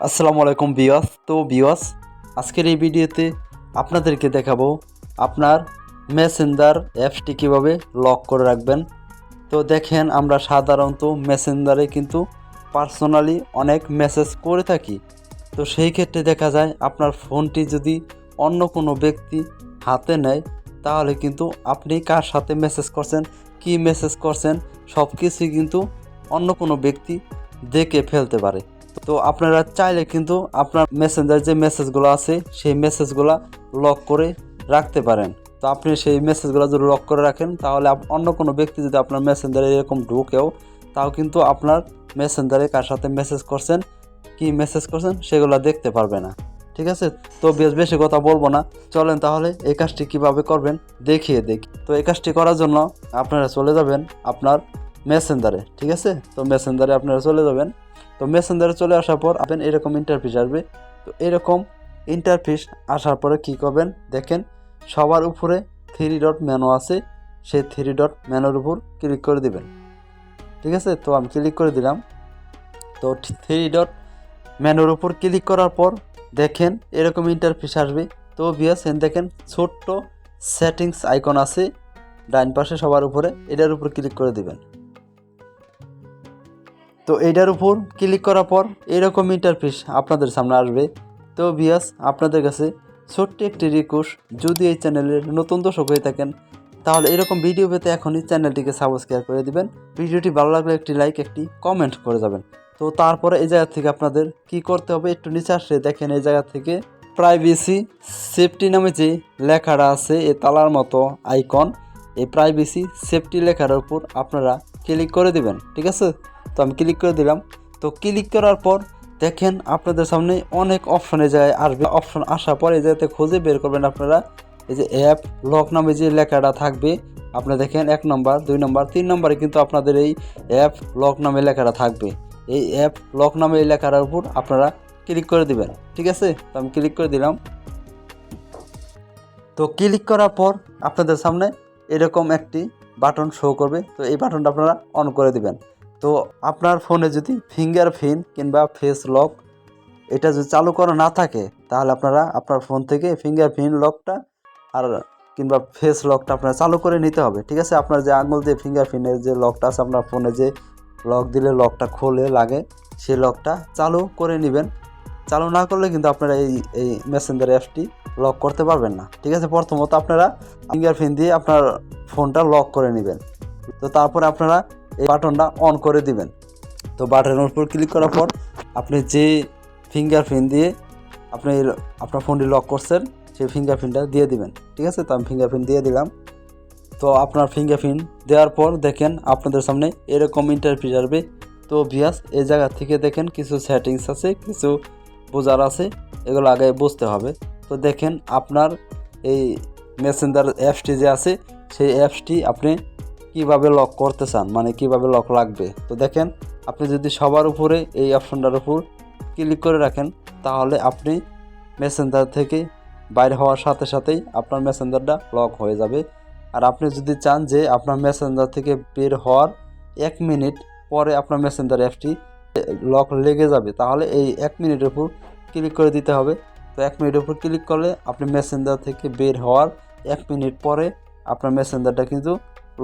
আসসালামু আলাইকুম বিয়াস তো বিয়াস আজকের এই ভিডিওতে আপনাদেরকে দেখাবো আপনার মেসেঞ্জার অ্যাপসটি কীভাবে লক করে রাখবেন। তো দেখেন, আমরা সাধারণত মেসেঞ্জারে কিন্তু পার্সোনালি অনেক মেসেজ করে থাকি। তো সেই ক্ষেত্রে দেখা যায়, আপনার ফোনটি যদি অন্য কোনো ব্যক্তি হাতে নেয়, তাহলে কিন্তু আপনি কার সাথে মেসেজ করছেন, কি মেসেজ করছেন সব কিছুই কিন্তু অন্য কোনো ব্যক্তি দেখে ফেলতে পারে। তো আপনারা চাইলে কিন্তু আপনার মেসেঞ্জার যে মেসেজগুলো আছে, সেই মেসেজগুলো লক করে রাখতে পারেন। তো আপনি সেই মেসেজগুলো যদি লক করে রাখেন, তাহলে অন্য কোনো ব্যক্তি যদি আপনার মেসেঞ্জারে এরকম ঢুকেও, তাও কিন্তু আপনার মেসেঞ্জারে কার সাথে মেসেজ করছেন, কি মেসেজ করছেন, সেগুলো দেখতে পারবে না। ঠিক আছে? তো বেশ, বেশি কথা বলব না। চলেন তাহলে এই কাজটি কীভাবে করবেন, দেখিয়ে দেখি। তো এই কাজটি করার জন্য আপনারা চলে যাবেন আপনার মেসেঞ্জারে ঠিক আছে? তো মেসেঞ্জারে আপনারা চলে যাবেন। তো মেসেঞ্জারে চলে আসার পর আপনি এরকম ইন্টারফিস আসবে। তো এরকম ইন্টারফিস আসার পরে কি করবেন? দেখেন, সবার উপরে থ্রি ডট মেনু আছে। সেই থ্রি ডট মেনুর উপর ক্লিক করে দিবেন। ঠিক আছে? তো আমি ক্লিক করে দিলাম। তো থ্রি ডট মেনুর উপর ক্লিক করার পর দেখেন, এরকম ইন্টারফেস আসবে। তো বিয়াসেন দেখেন, ছোট্ট সেটিংস আইকন আছে। ডাইন পাশে সবার উপরে, এটার উপর ক্লিক করে দিবেন। তো এটার উপর ক্লিক করার পর এরকম ইন্টারফেস আপনাদের সামনে আসবে। তো বিয়াস আপনাদের কাছে ছোট্ট একটি রিকোয়েস্ট যদি এই চ্যানেলের নতুন দর্শক হয়ে থাকেন, তাহলে এরকম ভিডিও পেতে এখনই চ্যানেলটিকে সাবস্ক্রাইব করে দিবেন। ভিডিওটি ভালো লাগলে একটি লাইক একটি কমেন্ট করে যাবেন। তো তারপরে এই জায়গা থেকে আপনাদের কি করতে হবে, একটু নিচে আসলে দেখেন এই জায়গা থেকে প্রাইভেসি সেফটি নামে যে লেখাটা আছে, এ তালার মতো আইকন এই প্রাইভেসি সেফটি লেখার উপর আপনারা ক্লিক করে দিবেন, ঠিক আছে? তো আমি ক্লিক করে দিলাম। তো ক্লিক করার পর দেখেন আপনাদের সামনে অনেক অপশনে যায় আসবে। অপশন আসার পরে জায়গাতে খুঁজে বের করবেন আপনারা। এই যে অ্যাপ লক নামে যে লেখাটা থাকবে আপনারা দেখেন এক নম্বর দুই নম্বর তিন নম্বরে কিন্তু আপনাদের এই অ্যাপ লক নামে লেখাটা থাকবে। এই অ্যাপ লক নামে এই লেখাটার উপর আপনারা ক্লিক করে দিবেন, ঠিক আছে? তো আমি ক্লিক করে দিলাম। তো ক্লিক করার পর আপনাদের সামনে এরকম একটি বাটন শো করবে। তো এই বাটনটা আপনারা অন করে দিবেন। তো আপনার ফোনে যদি ফিঙ্গার প্রিন্ট কিংবা ফেস লক এটা যদি চালু করা না থাকে, তাহলে আপনারা আপনার ফোন থেকে ফিঙ্গার প্রিন্ট লকটা আর কিংবা ফেস লকটা আপনার চালু করে নিতে হবে। ঠিক আছে? আপনার যে আঙুল দিয়ে ফিঙ্গার প্রিন্টের যে লকটা আছে, আপনার ফোনে যে লক দিলে লকটা খোলে, লাগে, সেই লকটা চালু করে নেবেন। চালু না করলে কিন্তু আপনারা এই এই মেসেঞ্জার অ্যাপটি লক করতে পারবেন না। ঠিক আছে? প্রথমত আপনারা ফিঙ্গার প্রিন্ট দিয়ে আপনার ফোনটা লক করে নেবেন। তো তারপরে আপনারা এই বাটনটা অন করে দিবেন। তো বাটনের উপর ক্লিক করার পর আপনি যে ফিঙ্গার প্রিন্ট দিয়ে আপনি আপনার ফোনটি লক করছেন, সেই ফিঙ্গার প্রিন্টটা দিয়ে দিবেন। ঠিক আছে? তো আমি ফিঙ্গার প্রিন্ট দিয়ে দিলাম। তো আপনার ফিঙ্গার প্রিন্ট দেওয়ার পর দেখেন আপনাদের সামনে এরকম ইন্টারফিস আসবে। তো ভিয়াস এই জায়গা থেকে দেখেন কিছু সেটিংস আছে, কিছু বোঝার আছে, এগুলো আগে বুঝতে হবে। তো দেখেন আপনার এই মেসেঞ্জার অ্যাপসটি যে আছে, সেই অ্যাপসটি আপনি কীভাবে লক করতে চান মানে কীভাবে লক লাগবে? তো দেখেন, আপনি যদি সবার উপরে এই অপশনটার উপর ক্লিক করে রাখেন, তাহলে আপনি মেসেঞ্জার থেকে বাইরে হওয়ার সাথে সাথেই আপনার মেসেঞ্জারটা লক হয়ে যাবে। আর আপনি যদি চান যে আপনার মেসেঞ্জার থেকে বের হওয়ার এক মিনিট পরে আপনার মেসেঞ্জার অ্যাপটি লক লেগে যাবে, তাহলে এই এক মিনিটের উপর ক্লিক করে দিতে হবে। তো এক মিনিটের উপর ক্লিক করলে আপনি মেসেঞ্জার থেকে বের হওয়ার এক মিনিট পরে আপনার মেসেঞ্জারটা কিন্তু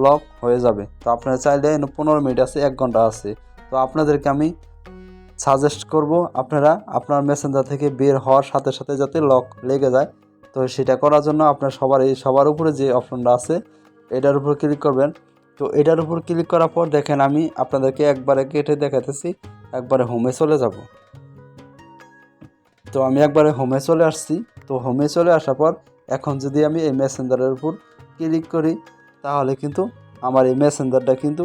লক হয়ে যাবে। তো আপনারা চাইলে পনেরো মিনিট আছে, এক ঘণ্টা আছে। তো আপনাদেরকে আমি সাজেস্ট করব, আপনারা আপনার মেসেঞ্জার থেকে বের হওয়ার সাথে সাথে যাতে লক লেগে যায়। তো সেটা করার জন্য আপনার সবার এই, সবার উপরে যে অপশনটা আছে, এটার উপর ক্লিক করবেন। তো এটার উপর ক্লিক করার পর দেখেন আমি আপনাদেরকে একবারে কেটে দেখাতেছি একবারে হোমে চলে যাব। তো আমি একবারে হোমে চলে আসছি। তো হোমে চলে আসার পর এখন যদি আমি এই মেসেঞ্জারের উপর ক্লিক করি তাহলে কিন্তু আমার এই মেসেঞ্জারটা কিন্তু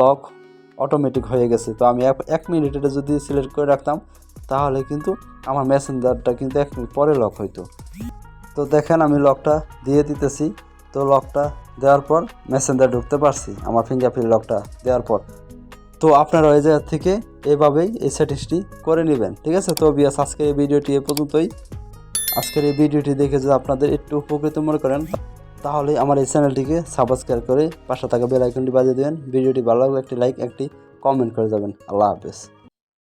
লক অটোমেটিক হয়ে গেছে। তো আমি এক মিনিট এটা যদি সিলেক্ট করে রাখতাম, তাহলে কিন্তু আমার মেসেঞ্জারটা কিন্তু এক মিনিট পরে লক হইতো। তো দেখেন আমি লকটা দিয়ে দিতেছি। তো লকটা দেওয়ার পর মেসেঞ্জার ঢুকতে পারছি, আমার ফিঙ্গারপ্রিন্ট লকটা দেওয়ার পর। তো আপনারা ওই জায়গা থেকে এভাবেই এই সেটিংসটি করে নেবেন, ঠিক আছে? তো বিয়াস, আজকের এই ভিডিওটি এ পর্যন্তই। আজকের এই ভিডিওটি দেখে যদি আপনাদের একটু উপকৃত মনে করেন তাহলে আমার এই চ্যানেলটিকে সাবস্ক্রাইব করে পাশে থাকা বেল আইকনটি বাজিয়ে দেবেন। ভিডিওটি ভালো লাগলে একটি লাইক একটি কমেন্ট করে যাবেন। আল্লাহ হাফেজ।